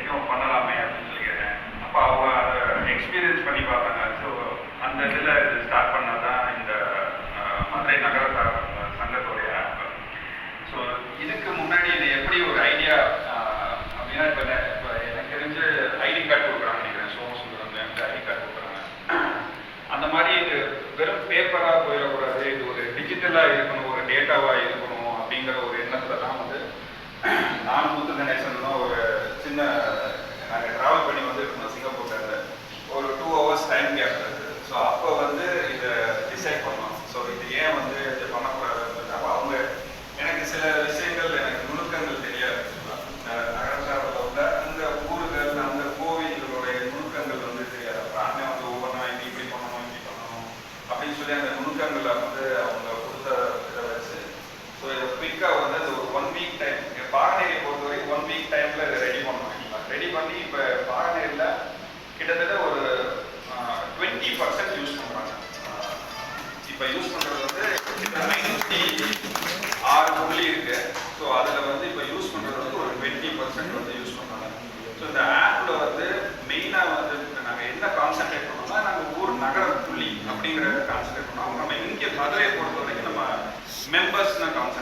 இன்னும் பண்ணலாமே அப்படின்னு சொல்லி அப்போ அவங்க அதை எக்ஸ்பீரியன்ஸ் பண்ணி பார்த்தாங்க. ஸோ அந்த இதில் இது ஸ்டார்ட் பண்ணால் இந்த மதுரை நகர சங்கத்துடைய ஆப் ஸோ இதுக்கு முன்னாடி இது எப்படி ஒரு ஐடியா அப்படின்னா இப்போ இப்போ எனக்கு தெரிஞ்சு ஐடி கார்டு கொடுக்குறாங்க நினைக்கிறேன். சோம சுந்தரம் ஐடி கார்டு கொடுக்குறாங்க. அந்த மாதிரி இது வெறும் பேப்பராக போயிடக்கூடாது. இது ஒரு டிஜிட்டலாக இருக்கணும். ஒரு டேட்டாவாக இருக்கணும் அப்படிங்கிற ஒரு எண்ணத்தில் தான் வந்து நான் முத்து கணேசன் தான் ஒரு சின்ன நாங்கள் ட்ராவல் பண்ணி வந்து members na council.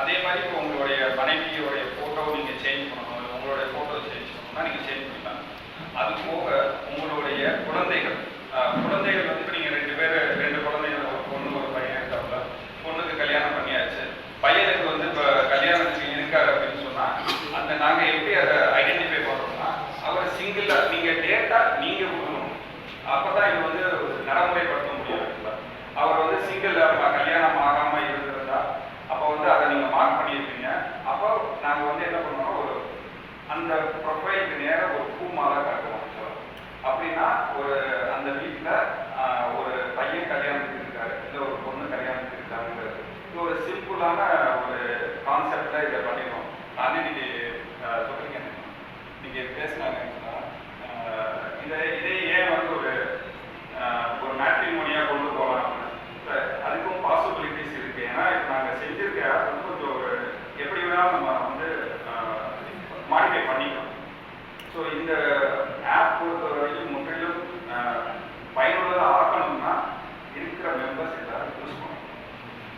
அதே மாதிரி இப்போ உங்களுடைய மனைவியோடைய ஃபோட்டோ நீங்கள் சேஞ்ச் பண்ணணும் உங்களுடைய ஃபோட்டோ சேஞ்ச் பண்ணணும்னா நீங்கள் சேஞ்ச் பண்ணிக்கலாம். அது போக உங்களுடைய குழந்தைகள் ஆஹ், குழந்தைகள் வந்து நீங்கள் ரெண்டு பேர் ரெண்டு குழந்தைகள் ஒரு பொண்ணு ஒரு பையன் இருக்காப்புல பொண்ணுக்கு கல்யாணம் பண்ணியாச்சு. பையனுக்கு வந்து இப்போ கல்யாணத்துக்கு இருக்காரு அப்படின்னு சொன்னால் அந்த நாங்கள் எப்படி அதை ஐடென்டிஃபை பண்ணுறோம்னா அவர் சிங்கிளாக நீங்கள் டேட்டா நீங்கள் கொடுக்கணும். அப்போ தான் இது வந்து நடைமுறைப்படுத்த முடியும். அவர் வந்து சிங்கிள் கல்யாணம் ஆகாமல் இருந்திருந்தா அப்போ வந்து அதை நீங்கள் மார்க் பண்ணியிருப்பீங்க அப்போ நாங்கள் வந்து என்ன பண்ணுவோம் ஒரு அந்த ப்ரொஃபைலுக்கு நேராக ஒரு பூ மாலை கட்டுவோம் அப்படின்னா ஒரு அந்த வீட்டில் ஒரு பையன் கல்யாணத்துக்கு இருக்காரு இல்லை ஒரு பொண்ணு கல்யாணத்துக்கு இருக்காருங்கிறது. இது ஒரு சிம்பிளான ஒரு கான்செப்டில் இதை பண்ணிடுவோம். நானே நீங்கள் சொல்கிறீங்க சொல்றீங்க. நீங்கள் பேசினாங்க இதை இதே ஏன் வந்து ஒரு ஒரு மேட்ரிமோனியாக கொண்டு போகலாம் இப்ப அதுக்கும் பாசிபிலிட்டிஸ் இருக்கு ஏன்னா இப்போ நாங்கள் செஞ்சிருக்க app வந்து கொஞ்சம் ஒரு எப்படி வேணாலும் நம்ம வந்து மாடிஃபை பண்ணிக்கலாம் ஸோ இந்த ஆப் பொறுத்த வரைக்கும் முற்றிலும் ஆஹ், பயனுள்ளதாக ஆக்கணும்னா இருக்கிற மெம்பர்ஸ் எல்லாரும் யூஸ் பண்ணணும்.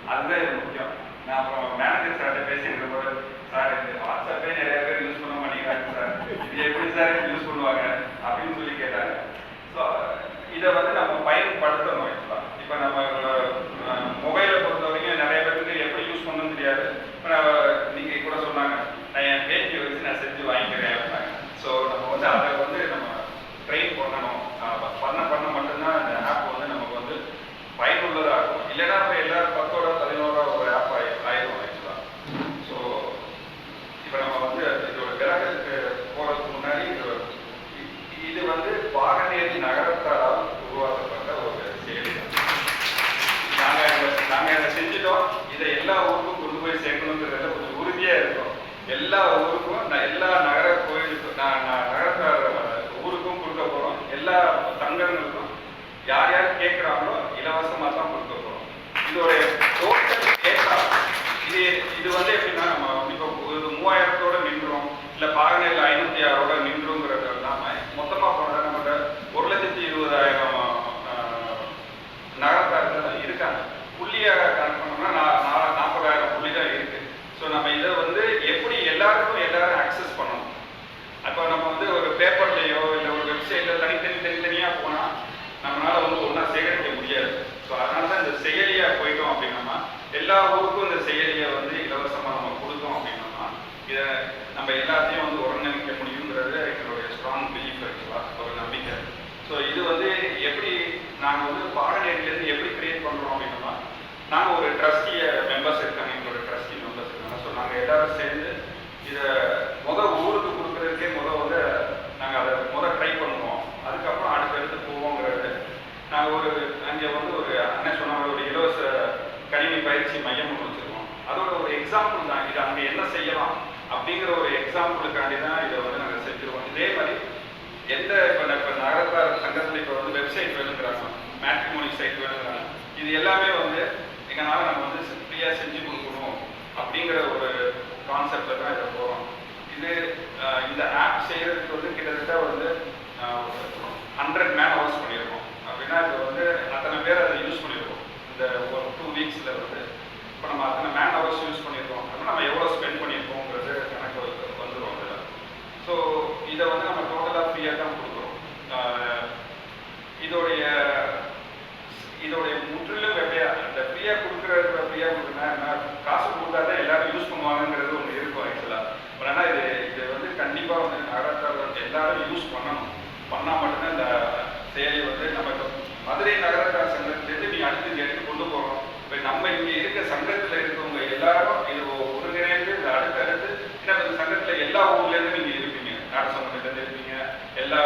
அதுதான் இது முக்கியம். நான் அப்புறம் மேனேஜர் சார்கிட்ட பேசிட்டு போது சார் இந்த வாட்ஸ்அப்பே நிறைய பேர் யூஸ் பண்ண மாட்டேங்கிறாங்க சார் இது எப்படி சார் யூஸ் பண்ணுவாங்க? அப்படின்னு சொல்லி கேட்டாங்க ஸோ இதை வந்து நம்ம பயன்படுத்தணும் இப்போ நம்ம மொபைலை பொறுத்த வரைக்கும் நிறைய பேருக்கு எப்படி யூஸ் பண்ணணும்னு தெரியாது இப்போ நீங்கள் கூட சொன்னாங்க நான் என் பேஜை வச்சு நான் செஞ்சு வாங்கிக்கிறேன் அப்படின்னாங்க ஸோ நம்ம வந்து அதை வந்து நம்ம ட்ரெயின் பண்ணணும் ஆஹ் பண்ண பண்ண மட்டும்தான் இந்த ஆப் வந்து நமக்கு வந்து பயனுள்ளதாக இருக்கும் இல்லைன்னா நம்ம எல்லாரும் பத்தோட பதினோரா ஒரு ஆப் ஆயி ஆயிரும் ஆக்சுவலாக ஸோ இப்போ நம்ம வந்து இதோட கிரகத்துக்கு போகிறதுக்கு முன்னாடி இது இ- இது வந்து பாகநேரி நகரத்தாரால் உருவாக்கப்பட்ட ஒரு செயலி நாங்கள் நாங்கள் இதை செஞ்சுட்டோம் இதை எல்லா ஊருக்கும் கொண்டு போய் சேர்க்கணுங்கிறதுல கொஞ்சம் உறுதியாக இருக்கோம் எல்லா ஊருக்கும் நான் எல்லா நகர கோயிலுக்கும் நான் நான் நகரத்தார் ஊருக்கும் கொடுக்க போகிறோம் எல்லா சங்கங்களுக்கும் யார் யார் கேட்குறாங்களோ இலவசமாக தான் கொடுக்க போகிறோம் இதோடைய டோட்டல் டேட்டா இது இது வந்து எப்படின்னா நம்ம இப்போ ஒரு மூவாயிரத்தோட நின்றோம். இல்லை பாகனையில் ஐநூற்றி ஆறோட நின்றோம். எல்லா ஊருக்கும் இந்த செயலியை வந்து இலவசமாக நம்ம கொடுத்தோம் அப்படின்னா இதை நம்ம எல்லாத்தையும் வந்து ஒருங்கிணைக்க முடியுங்கிறது எங்களுடைய ஸ்ட்ராங் பிலீஃப் ஆக்சுவலாக ஒரு நம்பிக்கை. ஸோ இது வந்து எப்படி நாங்கள் வந்து பாடநெறிலேருந்து எப்படி கிரியேட் பண்ணுறோம் அப்படின்னா நாங்கள் ஒரு ட்ரஸ்டியை மெம்பர்ஸ் இருக்காங்க எங்களோட ட்ரஸ்டி மெம்பர்ஸ் இருக்காங்க. ஸோ நாங்கள் எல்லாரும் சேர்ந்து ஆராய்ச்சி மையம் வச்சுருக்கோம். அதோட ஒரு எக்ஸாம்பிள் தான். இது அங்கே என்ன செய்யலாம் அப்படிங்கிற ஒரு எக்ஸாம்பிளுக்காண்டி தான் இதை வந்து நாங்கள் செஞ்சுருவோம் இதே மாதிரி எந்த இப்போ இப்போ நகர்ப்புற சங்கத்தில் இப்போ வந்து வெப்சைட் வேணுங்கிறாங்க. மேட்ரிமோனி சைட் வேணுங்கிறாங்க. இது எல்லாமே வந்து எங்களால் நம்ம வந்து ஃப்ரீயாக செஞ்சு கொடுக்கணும் அப்படிங்கிற ஒரு கான்செப்டில் தான் இதை போகிறோம் இது இந்த ஆப் செய்கிறதுக்கு வந்து கிட்டத்தட்ட வந்து ஹண்ட்ரட் மேன் ஹவர்ஸ் பண்ணியிருக்கோம். அப்படின்னா இது வந்து அத்தனை பேர் அதை யூஸ் பண்ணியிருக்கோம். இந்த ஒரு டூ வீக்ஸில் வந்து இப்போ நம்ம அத்தனை மேன் ஹவர்ஸ் யூஸ் பண்ணியிருக்கோம் அப்படின்னா நம்ம எவ்வளோ ஸ்பெண்ட் பண்ணியிருக்கோங்கிறது கணக்கு வந்துடும் அதில். ஸோ இதை வந்து நம்ம டோட்டலாக ஃப்ரீயாக தான் கொடுக்குறோம். இதோடைய இதோடைய முற்றிலும் எப்படியா இந்த ஃப்ரீயாக கொடுக்குறது ஃப்ரீயாக கொடுக்குறேன்னா காசு கொடுத்தாதான் எல்லாரும் யூஸ் பண்ணுவாங்கங்கிறது ஒன்று இருக்கும் ஆக்சுவலாக ஆனால் இது இது வந்து கண்டிப்பாக வந்து நகரத்தில் எல்லாரும் யூஸ் பண்ணணும். பண்ணாமல் எல்லாரும் இது ஒருங்கிணைந்து அடுத்தடுத்து ஏன்னா சங்கத்தில் எல்லா ஊர்லேருந்து நீங்கள் இருப்பீங்க. நாடசங்கத்திலேருந்து இருப்பீங்க. எல்லா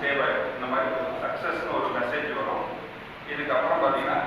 சேவ் ஆகிடும் இந்த மாதிரி சக்ஸஸ்னு ஒரு மெசேஜ் வரும். இதுக்கப்புறம் பார்த்தீங்கன்னா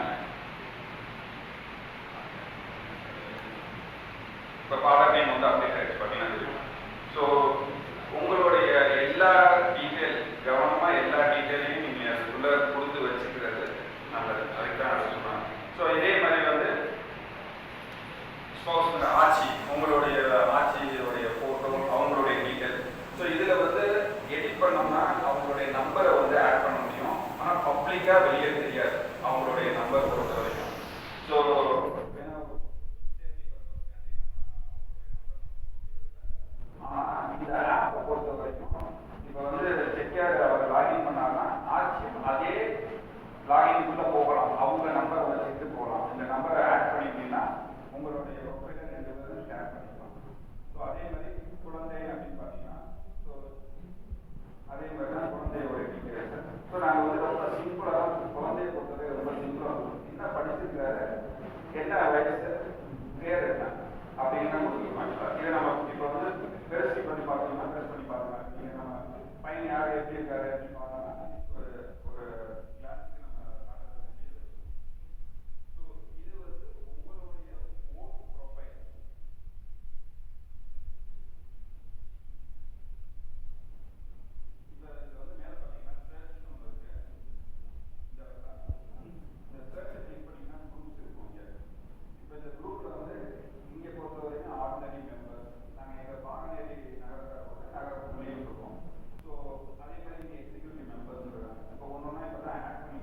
área que garante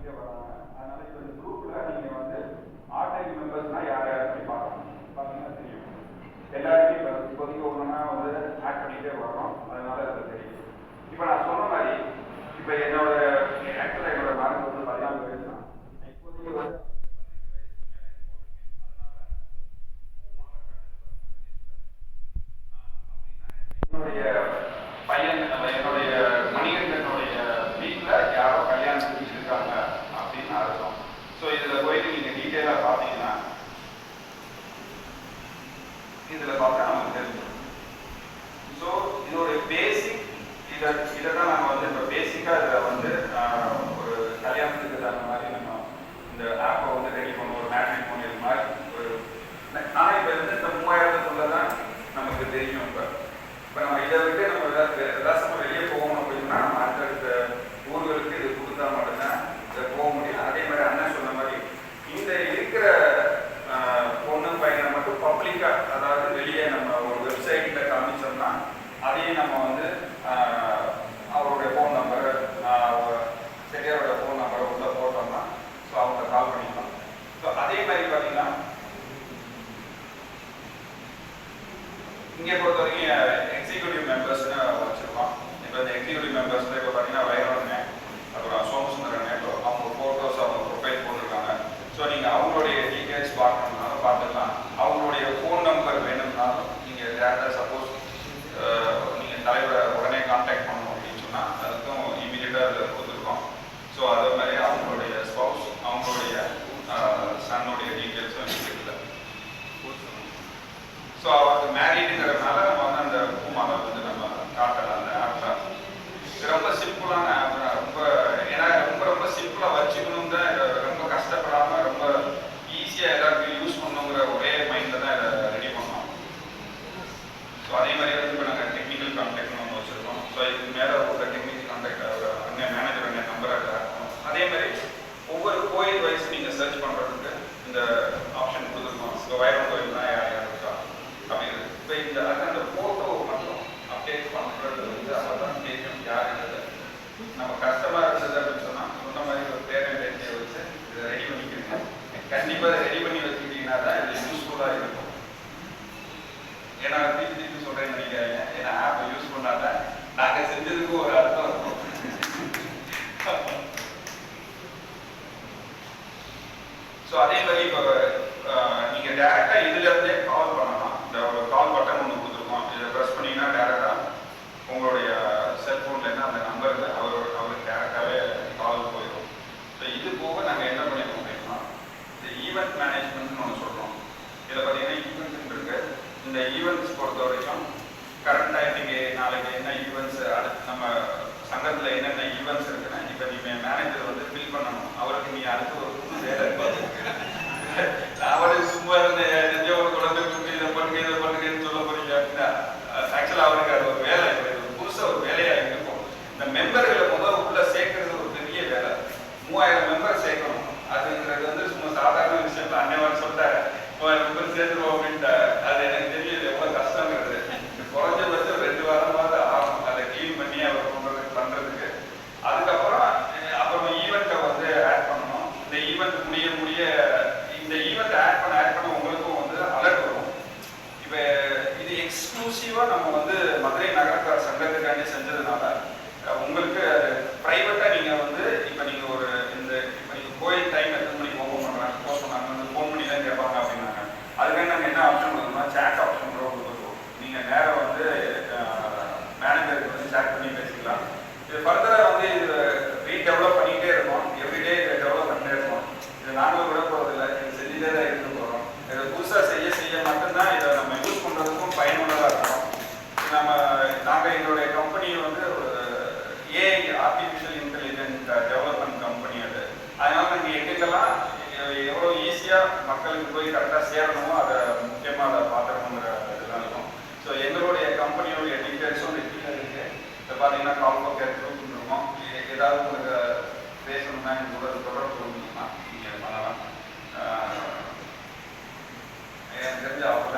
இங்கே வராங்க அதனால இந்த குரூப்ல வந்து ஆர்டைம் மெம்பர்ஸ்னா யார் யார் பற்றி பார்த்தீங்கன்னா தெரியும். எல்லாருமே இப்போ வந்து ஆட் பண்ணிட்டே வரோம் அதனால அது தெரியும். இப்போ நான் சொன்ன மாதிரி இப்போ என்னோட ஆக்சுவலாக என்னோட மேடம் வந்து பதினாலு வயசு தான். இப்போதைக்கு வந்து in the background. 这个投资房是吧都买 மக்களுக்கு போய் கரெக்டாக சேரணும் அதை முக்கியமாக அதை பார்த்துக்கணுங்கிற இதெல்லாம் இருக்கும். ஸோ எங்களுடைய கம்பெனியோடைய டீட்டெயில்ஸும் ரெட்டியில் இருக்குது இப்போ பார்த்தீங்கன்னா காம்போ கேர் குரூப் இருக்கோம். ஏதாவது உங்களுக்கு பேசணும்னா எங்கள் கூட தொடர்பு கொள்ளணும்னா நீங்கள் பண்ணலாம். எனக்கு தெரிஞ்ச அவங்க